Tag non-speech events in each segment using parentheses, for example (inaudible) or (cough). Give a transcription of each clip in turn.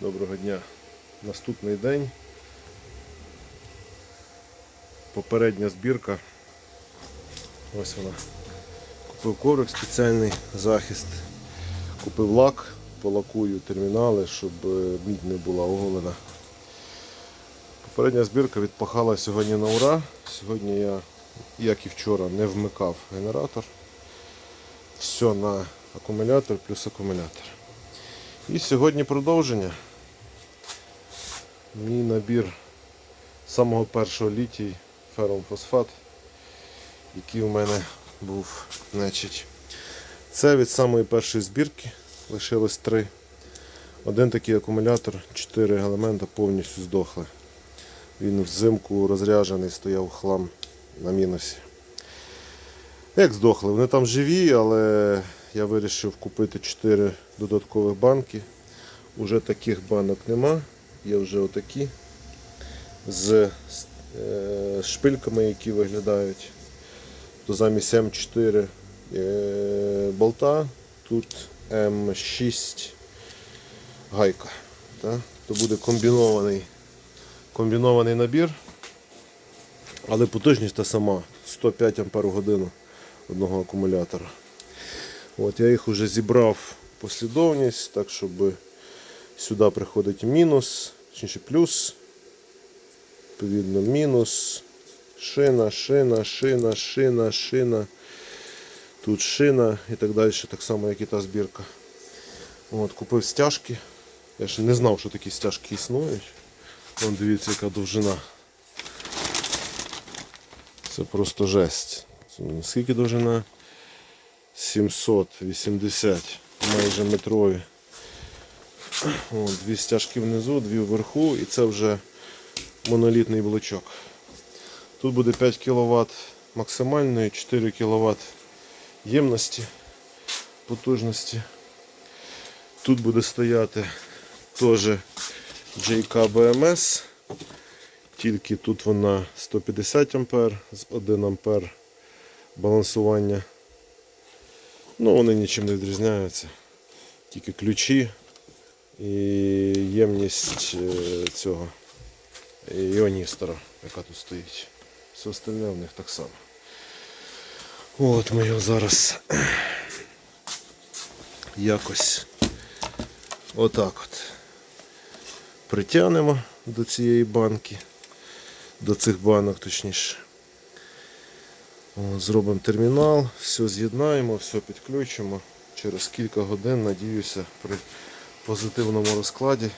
Доброго дня. Наступний день. Попередня збірка. Ось вона. Купив коврик, спеціальний захист. Купив лак, полакую термінали, щоб е, мідь не була оголена. Попередня збірка відпахала сьогодні на ура. Сьогодні я, як і вчора, не вмикав генератор. Все на акумулятор плюс акумулятор. І сьогодні продовження. Мій набір самого першого літій ферромфосфат, який у мене був. Значить, це від самої першої збірки лишилось три. Один такий акумулятор, 4 елемента повністю здохли. Він взимку розряджений, стояв хлам на мінусі. Як здохли? Вони там живі, але я вирішив купити 4 додаткових банки. Уже таких банок нема. Є вже отакі з е, шпильками, які виглядають. То замість М4 е, болта, тут М6 гайка. Так? То буде комбінований, комбінований набір, але потужність та сама 105 Ампер годину одного акумулятора. От, я їх вже зібрав послідовність, так щоб сюди приходить мінус, точніше плюс, відповідно мінус, шина, шина, шина, шина, шина, тут шина і так далі, так само, як і та збірка. От, Купив стяжки. Я ще не знав, що такі стяжки існують. Вон дивіться, яка довжина. Це просто жесть. Це Скільки довжина? 780, майже метрові. О, дві стяжки внизу, дві вверху і це вже монолітний блочок. Тут буде 5 кВт максимальної, 4 кВт ємності, потужності. Тут буде стояти теж JK BMS, тільки тут вона 150 А з 1 А балансування. Ну, вони нічим не відрізняються. Тільки ключі і ємність е, цього іоністора, яка тут стоїть. Все остальне в них так само. От ми його зараз якось отак от притягнемо до цієї банки, до цих банок точніше. Зробимо термінал, все з'єднаємо, все підключимо. Через кілька годин, надіюся, при позитивному розкладі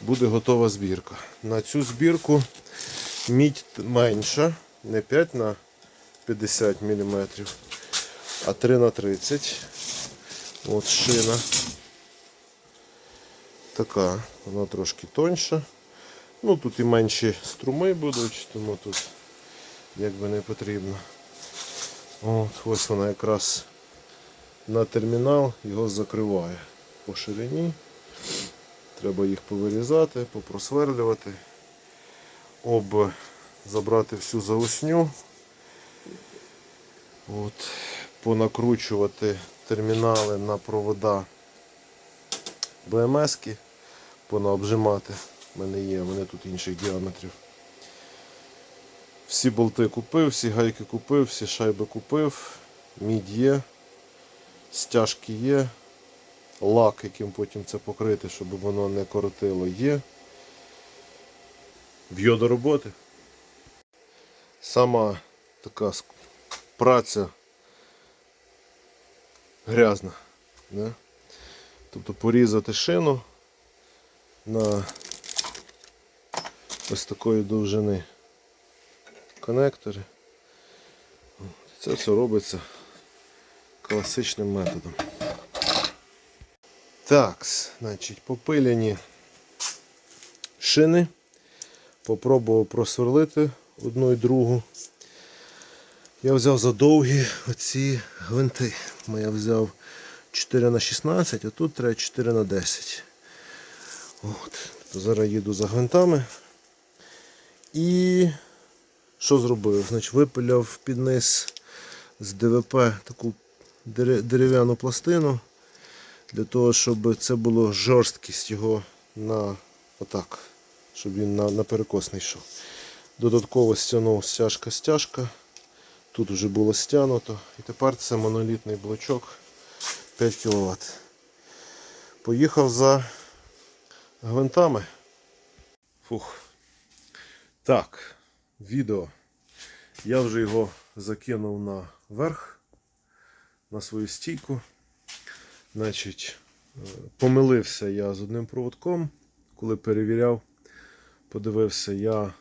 буде готова збірка. На цю збірку мідь менша, не 5 на 50 мм, а 3 на 30 От шина. Така, вона трошки тоньша. Ну тут і менші струми будуть, тому тут якби не потрібно. От, ось вона якраз на термінал його закриває по ширині. Треба їх повирізати, попросверлювати, об забрати всю заосню, От, понакручувати термінали на провода БМС-ки, понаобжимати. У мене є, в мене тут інших діаметрів. Всі болти купив, всі гайки купив, всі шайби купив, мідь є, стяжки є, лак, яким потім це покрити, щоб воно не коротило, є. Б'є до роботи. Сама така праця грязна. Да? Тобто порізати шину на ось такої довжини конектори. Це все робиться класичним методом. Так, значить, попиляні шини. Попробував просверлити одну і другу. Я взяв за довгі оці гвинти. Я взяв 4 на 16, а тут треба 4 на 10. От. Зараз їду за гвинтами. І що зробив? Значить, випиляв під низ з ДВП таку дерев'яну пластину для того, щоб це було жорсткість його на отак, щоб він на, на перекос не йшов. Додатково стягнув стяжка-стяжка. Тут вже було стягнуто. І тепер це монолітний блочок 5 кВт. Поїхав за гвинтами. Фух. Так, відео. Я вже його закинув на верх, на свою стійку. Значить, е, помилився я з одним проводком, коли перевіряв, подивився, я,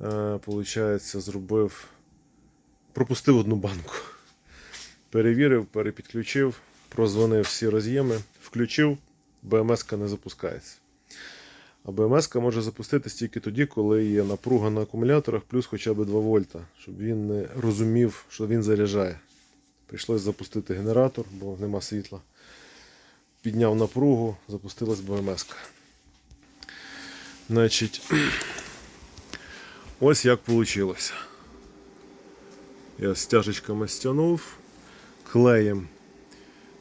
е, получається, зробив, пропустив одну банку. Перевірив, перепідключив, прозвонив всі роз'єми, включив, БМС не запускається. А БМС може запуститись тільки тоді, коли є напруга на акумуляторах плюс хоча б 2 вольта, щоб він не розумів, що він заряджає. Прийшлось запустити генератор, бо нема світла. Підняв напругу, запустилась БМС. Значить, ось як вийшло. Я стяжечками стягнув, клеєм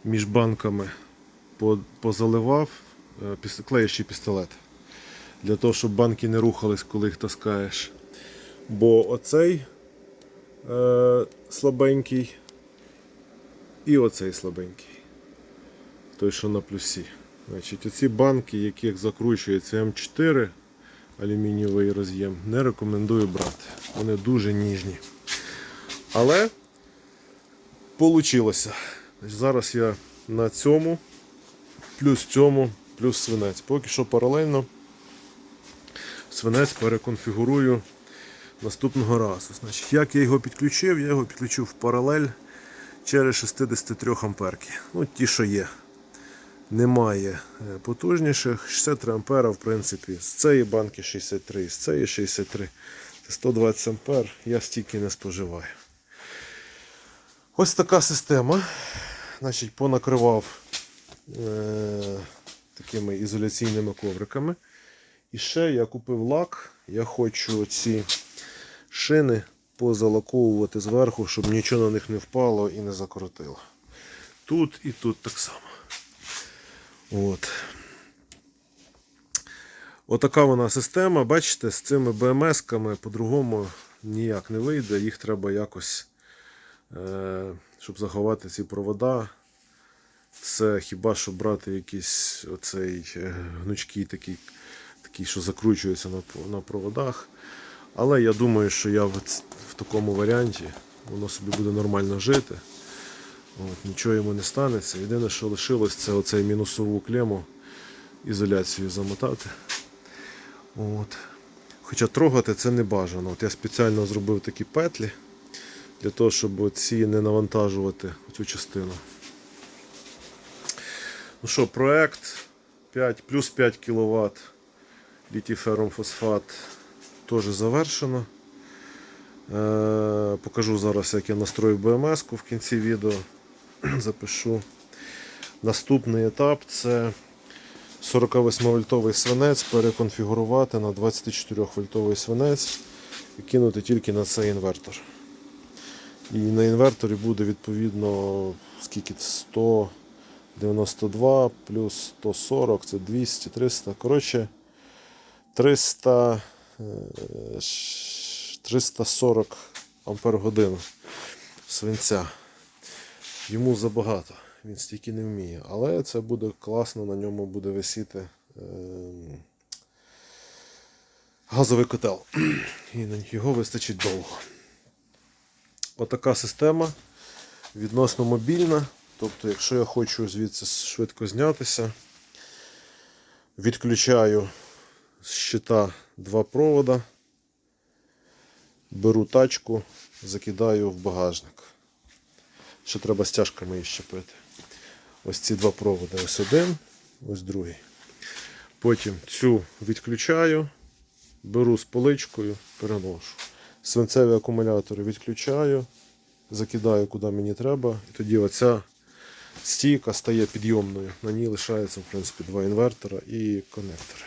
між банками позаливав е, клеящий пістолет. Для того, щоб банки не рухались, коли їх таскаєш. Бо оцей е, слабенький і оцей слабенький. Той, що на плюсі. Значить, оці банки, яких закручується М4 алюмінієвий роз'єм, не рекомендую брати. Вони дуже ніжні. Але вийшло. Зараз я на цьому, плюс цьому, плюс свинець. Поки що паралельно свинець переконфігурую наступного разу. Значить, як я його підключив, я його підключив в паралель через 63 амперки. Ну, ті, що є. Немає е, потужніших. 63 ампера, в принципі, з цієї банки 63, з цієї 63. Це 120 ампер, я стільки не споживаю. Ось така система. Значить, понакривав е- такими ізоляційними ковриками. І ще я купив лак. Я хочу ці шини позалаковувати зверху, щоб нічого на них не впало і не закоротило. Тут і тут так само. От. Отака вона система. Бачите, з цими БМС-ками по-другому ніяк не вийде. Їх треба якось, е, щоб заховати ці провода. Це хіба що брати якийсь оцей е, гнучкий такий, такий, що закручується на, на проводах. Але я думаю, що я в, в такому варіанті воно собі буде нормально жити. От, нічого йому не станеться. Єдине, що лишилось, це оцей мінусову клему ізоляцію замотати. От. Хоча трогати це не бажано. От я спеціально зробив такі петлі для того, щоб ці не навантажувати цю частину. Ну що, проект 5, плюс 5 кВт літій фосфат теж завершено. Е, покажу зараз, як я настроїв БМС-ку в кінці відео. (clears throat) Запишу. Наступний етап це 48 вольтовий свинець переконфігурувати на 24 вольтовий свинець і кинути тільки на цей інвертор. І на інверторі буде відповідно скільки 192 плюс 140, це 200, 300. Коротше, 300, е, 340 ампер годину свинця. Йому забагато, він стільки не вміє. Але це буде класно, на ньому буде висіти ем, газовий котел. І його вистачить довго. Отака система відносно мобільна. Тобто, якщо я хочу звідси швидко знятися, відключаю з щита два провода, беру тачку, закидаю в багажник. Ще треба стяжками її щепити. Ось ці два проводи. Ось один, ось другий. Потім цю відключаю, беру з поличкою, переношу. Свинцеві акумулятори відключаю, закидаю куди мені треба. І тоді оця стійка стає підйомною. На ній лишається в принципі, два інвертора і конектори.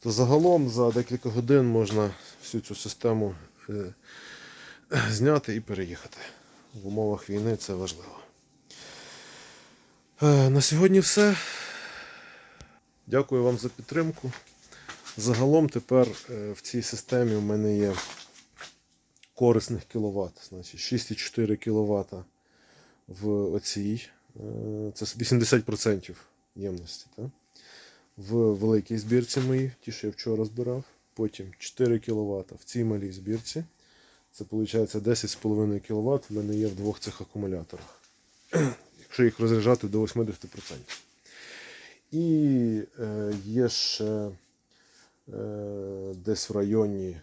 То загалом за декілька годин можна всю цю систему е, зняти і переїхати. В умовах війни це важливо. Е, На сьогодні все. Дякую вам за підтримку. Загалом тепер е, в цій системі у мене є корисних кіловат. Значить 6,4 кВт в оцій. е, Це 80% ємності. Так? В великій збірці моїй, ті, що я вчора збирав. Потім 4 кВт в цій малій збірці. Це виходить 10,5 кВт в мене є в двох цих акумуляторах. (clears throat) Якщо їх розряджати до 80%. І е, є ще е, десь в районі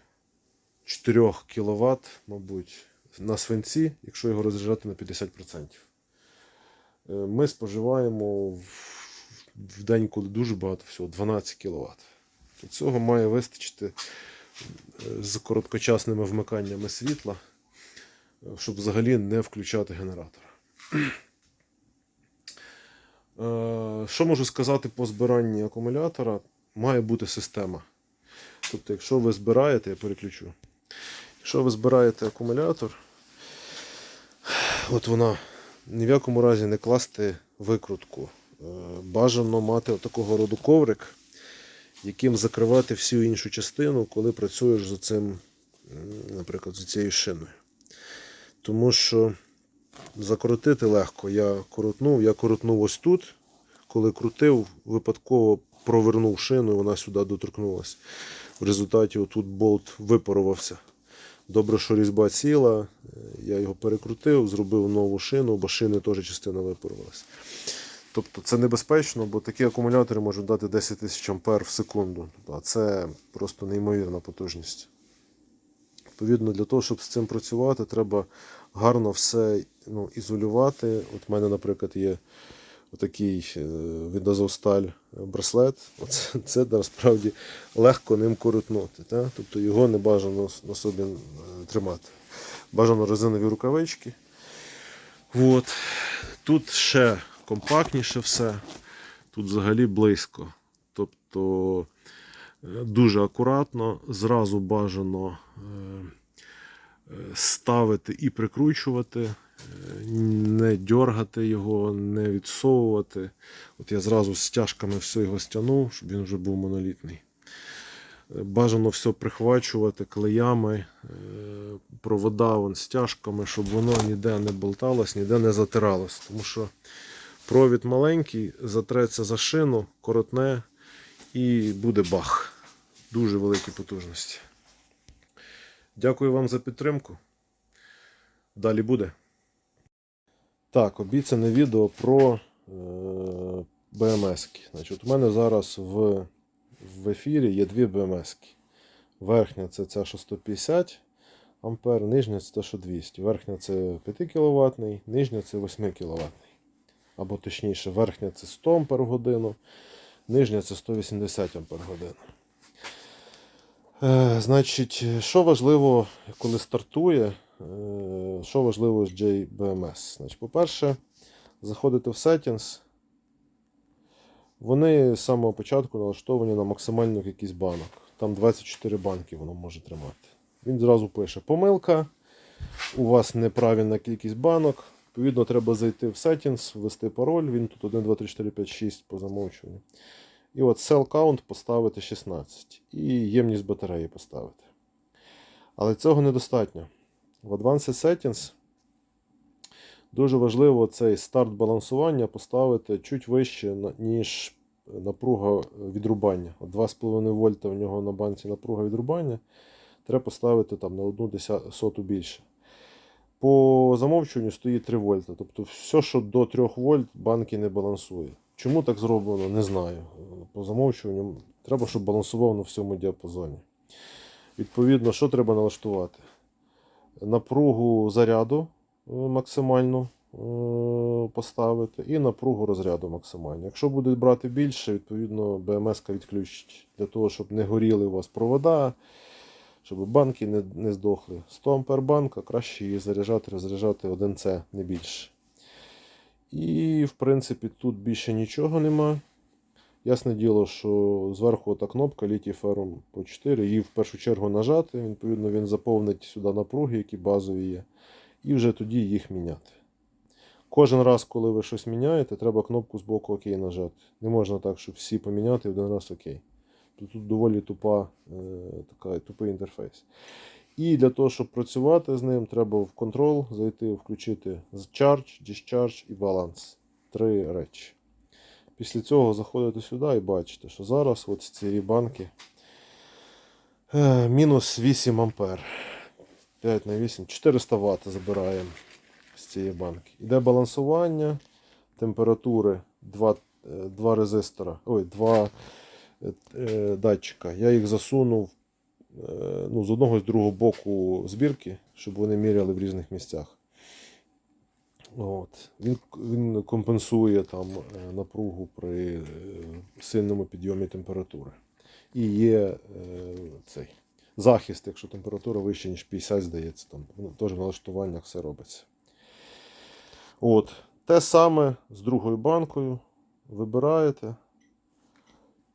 4 кВт, мабуть, на свинці, якщо його розряджати на 50%. Е, Ми споживаємо в, в день, коли дуже багато всього, 12 кВт. То цього має вистачити з короткочасними вмиканнями світла, е, щоб взагалі не включати генератор. Е, Що можу сказати по збиранні акумулятора? Має бути система. Тобто, якщо ви збираєте, я переключу. Якщо ви збираєте акумулятор, от вона ні в якому разі не класти викрутку. Е, Бажано мати такого роду коврик, яким закривати всю іншу частину, коли працюєш з цим, наприклад, з цією шиною. Тому що закрутити легко. Я коротнув, я коротнув ось тут. Коли крутив, випадково провернув шину, і вона сюди доторкнулася. В результаті отут болт випарувався. Добре, що різьба ціла, е, я його перекрутив, зробив нову шину, бо шини теж частина випарувалася. Тобто це небезпечно, бо такі акумулятори можуть дати 10 тисяч ампер в секунду. А це просто неймовірна потужність. Відповідно, для того, щоб з цим працювати, треба гарно все ну, ізолювати. От в мене, наприклад, є отакий е, від Азовсталь браслет. Оце, це насправді легко ним коротнути. Та? Тобто його не бажано на собі е, тримати. Бажано резинові рукавички. От. Тут ще компактніше все. Тут взагалі близько. Тобто е, дуже акуратно, зразу бажано е, е, ставити і прикручувати, не дергати його, не відсовувати. От я зразу з стяжками все його стягнув, щоб він вже був монолітний. Бажано все прихвачувати клеями, провода вон, стяжками, щоб воно ніде не болталось, ніде не затиралось. Тому що провід маленький, затреться за шину, коротне і буде бах. Дуже великі потужності. Дякую вам за підтримку. Далі буде. Так, обіцяне відео про е, БМС. Значить, у мене зараз в, в ефірі є дві БМС. Верхня це ця, що 150 ампер, нижня це те, що 200. Верхня це 5 кВт, нижня це 8 кВт. Або точніше, верхня це 100 Ампер-годину, нижня це 180 Ампер-годину. Е, значить, що важливо, коли стартує, е, що важливо з JBMS? Значить, по-перше, заходите в Settings. Вони з самого початку налаштовані на максимальну кількість банок. Там 24 банки воно може тримати. Він зразу пише: помилка, у вас неправильна кількість банок. Відповідно, треба зайти в Settings, ввести пароль. Він тут 1, 2, 3, 4, 5, 6 по замовчуванню. І от cell count поставити 16. І ємність батареї поставити. Але цього недостатньо. В Advanced Settings дуже важливо цей старт балансування поставити чуть вище, ніж напруга відрубання. 2,5 вольта в нього на банці напруга відрубання. Треба поставити там на 1 соту більше. По замовчуванню стоїть 3 вольта. Тобто все, що до 3 вольт, банки не балансує. Чому так зроблено, не знаю. По замовчуванню треба, щоб балансував на всьому діапазоні. Відповідно, що треба налаштувати? Напругу заряду е, максимальну е, поставити і напругу розряду максимальну. Якщо буде брати більше, відповідно БМС відключить для того, щоб не горіли у вас провода, щоб банки не, не здохли. 100 ампер банка, краще її заряджати, розряджати 1С, не більше. І, в принципі, тут більше нічого нема. Ясне діло, що зверху та кнопка літій ферум по 4. Її в першу чергу нажати. Відповідно, він заповнить сюди напруги, які базові є. І вже тоді їх міняти. Кожен раз, коли ви щось міняєте, треба кнопку з боку ОК нажати. Не можна так, щоб всі поміняти один раз ОК. Тут, доволі тупа, е, така, тупий інтерфейс. І для того, щоб працювати з ним, треба в Control зайти, включити Charge, Discharge і Balance. Три речі. Після цього заходите сюди і бачите, що зараз от цієї банки е, мінус 8 ампер. 5 на 8, 400 Вт забираємо з цієї банки. Іде балансування, температури, два, е, два резистора, ой, два датчика. Я їх засунув е, ну, з одного і з другого боку збірки, щоб вони міряли в різних місцях. От. Він, він компенсує там е, напругу при е, сильному підйомі температури. І є е, цей захист, якщо температура вища, ніж 50, здається, там ну, теж в налаштуваннях все робиться. От. Те саме з другою банкою. Вибираєте.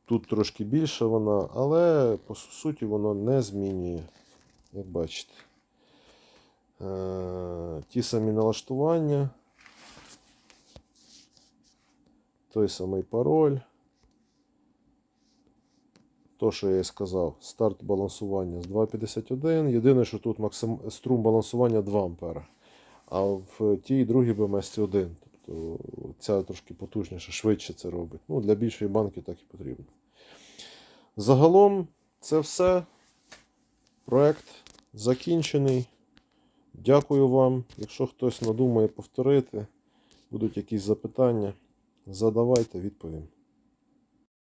Тут трошки більше вона, але по суті воно не змінює, як бачите. Е, ті самі налаштування. Той самий пароль. То, що я і сказав, старт балансування з 2,51. Єдине, що тут максим... струм балансування 2 А. А в тій другій БМС 1. Тобто ця трошки потужніше, швидше це робить. Ну, для більшої банки так і потрібно. Загалом це все. Проект закінчений. Дякую вам. Якщо хтось надумає повторити, будуть якісь запитання, задавайте, відповім.